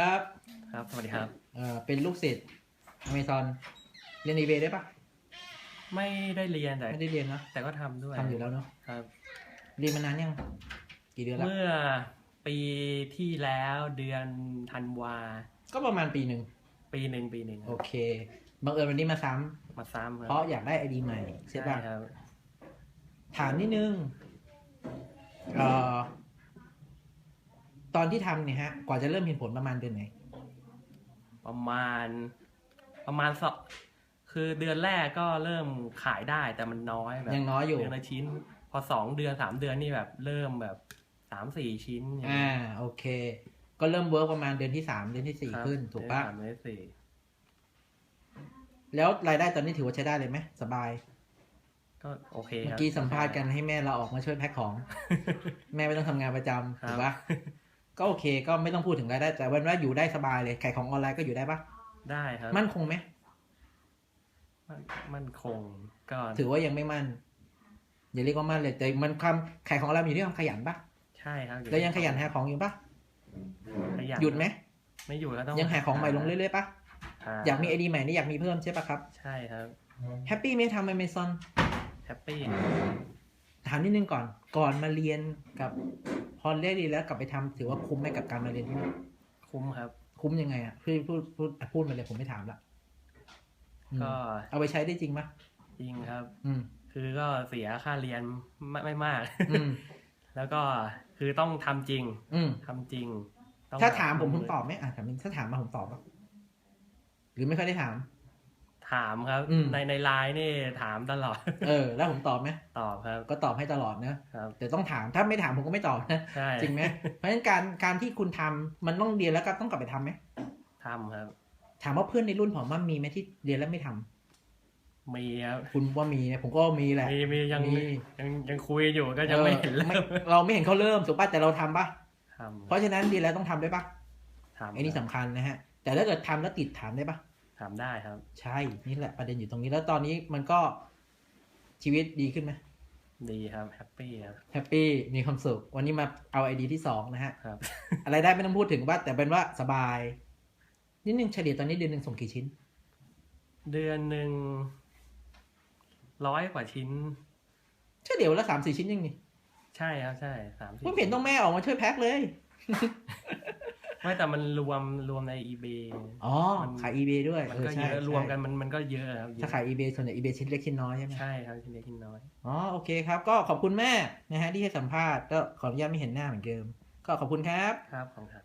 ครับครับ สวัสดีครับ เอ่อเป็นลูกศิษย์อเมซอนเรียนอีเได้ปะไม่ได้เรียนแต่ไม่ได้เรียนเนอะแต่ก็ทำด้วยทำอยู่แล้วเนาะครับ เรียนมานานยังกี่เดือนแล้วเมื่อปีที่แล้วเดือนธันวา ก็ประมาณปีหนึ่งปีหนึ่งปีหนึ่งคโอรับเคบังเอิญวันนี้มาซ้ำมาซ้ำคเพรัราะอยากได้ไอดีใหม่ใช่ปะครับ ถามนิดนึงเอ่อ ตอนที่ทำเนี่ยฮะ กว่าจะเริ่มเห็นผลประมาณเดือนไหน ประมาณ ประมาณสองคือเดือนแรกก็เริ่มขายได้แต่มันน้อยแบบยังน้อยอยู่ เดือนละชิ้น พอสองเดือนสามเดือนนี่แบบเริ่มแบบสามสี่ชิ้นย่งอ่า เงี้ย โอเค ก็เริ่มเวิร์กประมาณเดือนที่สามเดือนที่สี่ครับ ขึ้น ถูกปะเดือนสามเดือนสี่แล้วรายได้ตอนนี้ถือว่าใช้ได้เลยไหมสบาย ก็โอเคเมื่คอรับกี้สัมภาษณ์กันให้แม่เราออกมาช่วยแพ็คของ แม่ไม่ต้องทำงานประจำครับถูกปะ ก็โอเค ก็ไม่ต้องพูดถึงรายได้ แต่วันว่าอยู่ได้สบายเลยขายของออนไลน์ก็อยู่ได้ปะได้ครับมั่นคงไหมมันมันคงก็ถือว่ายังไม่มั่นอย่าเรียกว่ามั่นเลยแต่มันความขายของออนไลน์มันอยู่ที่ความขยันปะใช่ครับแล้วยังขยันหาของอยู่ปะขยันหยุดไหมไม่หยุดก็ต้องยังหาของใหม่ลงเรื่อยๆปะอยากมีไอดีใหม่นี่อยากมีเพิ่มใช่ปะครับ ใช่ครับแฮปปี้ไหมทำอเมซอนแฮปปี้ถามนิดนึงก่อน ก่อนมาเรียนกับ พอเรียนดีแล้วกลับไปทำถือว่าคุ้มไหมกับการมาเรียนที่นี่คุ้มครับ คุ้มยังไงอะพูดพูดพูดอะพูดมาเลยผมไม่ถามละอืมก็เอาไปใช้ได้จริงปะจริงครับ อืมคือก็เสียค่าเรียนไม่ไม่มากอืมแล้วก็คือต้องทำจริง อืมทำจริงต้องถ้าถามผมลผงมตอบไหมอะถามถ้าถามมาผมตอบปะหรือไม่ค่อยได้ถาม ถามครับอืม ในในไลน์นี่ถามตลอด เออ แล้วผมตอบไหมตอบครับ ก็ตอบให้ตลอดนะครับ แต่ต้องถามถ้าไม่ถามผมก็ไม่ตอบนะใช่จริงไหมเพราะฉะนั้นการการที่คุณทำมันต้องเรียนแล้วก็ต้องกลับไปทำไหมทำครับ ถามว่าเพื่อนในรุ่นผมว่ามีไหมที่เรียนแล้วไม่ทำมีครับ คุณว่ามีนะผมก็มีแหละ มีมียังมี ยังยังคุยอยู่ก็ยังไม่เห็นออเริ่มเราไม่เห็นเขาเริ่มถูกป่ะแต่เราทำป่ะทำเพราะฉะนั้นเรียนแล้วต้องทำด้วยป่ะทำไอ้นี่สำคัญนะฮะแต่ถ้าเกิดทำแล้วติดถามได้ป่ะ ถามได้ครับ ใช่นี่แหละประเด็นอยู่ตรงนี้แล้วตอนนี้มันก็ชีวิตดีขึ้นไหมดีครับแฮปปี้ครับแฮปปี้มีความสุข วันนี้มาเอาไอดีที่สองนะฮะครับ อะไรได้ไม่ต้องพูดถึงว่า แต่เป็นว่าสบาย นิดนึงเฉลี่ยตอนนี้เดือนหนึ่งส่งกี่ชิ้น เดือนหนึ่งร้อยกว่าชิ้น เฉลี่ยวันละสามสี่ชิ้นยังนี่ใช่ครับใช่สามสิบผมเห็นต้องแม่ออกมาช่วยแพ็คเลย ไม่แต่มันรวมรวมใน eBay อ๋อ มันขาย eBay ด้วยมันเออก็ใช่เยอะใช่รวมกันมันมันก็เยอะครับเยถ้าอะขาย eBay ส่วนใหญ่ eBay ชิ้นเล็กชิ้นน้อยใช่ไหมใช่ครับชิ้นเล็กชิ้นน้อยอ๋อโอเคครับ ก็ขอบคุณแม่นะฮะที่ให้สัมภาษณ์ก็ขออนุญาตไม่เห็นหน้าเหมือนเดิม ก็ขอบคุณครับครับของครับ